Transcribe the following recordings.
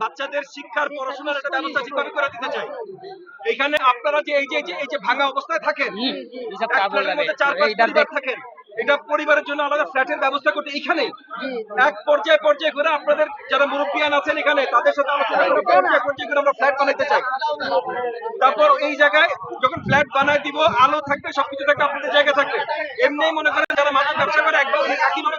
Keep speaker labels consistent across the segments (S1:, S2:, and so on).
S1: বাচ্চাদের শিক্ষার পড়াশোনার একটা ব্যবস্থা ঠিকভাবে করে দিতে চাই? এখানে আপনারা যে এই যে এই যে ভাঙা অবস্থায় থাকেন চার পাঁচ থাকেন এটা পরিবারের জন্য আলাদা ফ্ল্যাটের ব্যবস্থা করতে এইখানে। এক পর্যায়ে পর্যায়ে করে আপনাদের যারা মুরব্বিয়ান আছেন এখানে তাদের সাথে আলোচনা করে পর্যায়ে পর্যায়ে করে আমরা ফ্ল্যাট বানাইতে চাই। তারপর এই জায়গায় যখন ফ্ল্যাট বানায় দিব আলো থাকবে সবকিছু থাকবে আপনাদের জায়গা থাকবে। এমনি মনে করেন যারা মাদক ব্যবসা করে একবার একইভাবে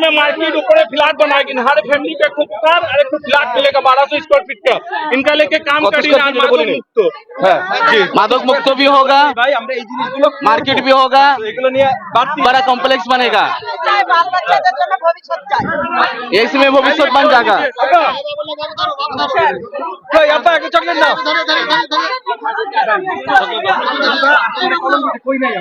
S2: में मार्केट ऊपर फ्लैट बनाएगी। हर फैमिली का खुद कार अरे खुद फ्लैट मिलेगा बारह सौ स्क्वायर फीट का। इनका लेके काम
S3: करी
S2: मुक्त।
S3: भी होगा मार्केट भी होगा बड़ा कॉम्प्लेक्स बनेगा। इसमें भविष्य बन जाएगा।
S1: कोई नहीं।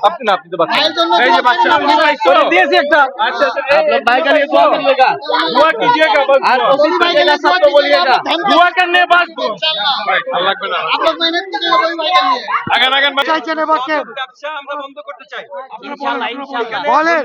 S1: আপনি না আপনি তো বাচ্চা
S2: এই যে বাচ্চা আপনি ভাইসো
S1: দিয়েছি একটা
S2: अच्छा
S3: आप लोग भाई का लिए दुआ करिएगा
S2: दुआ कीजिएगा बस
S3: और
S2: दुआ।
S3: कोशिश करिएगा सबको बोलिएगा
S2: दुआ करने के बाद अगर अगर
S1: ব্যবসা আমরা বন্ধ করতে চাই
S2: বলেন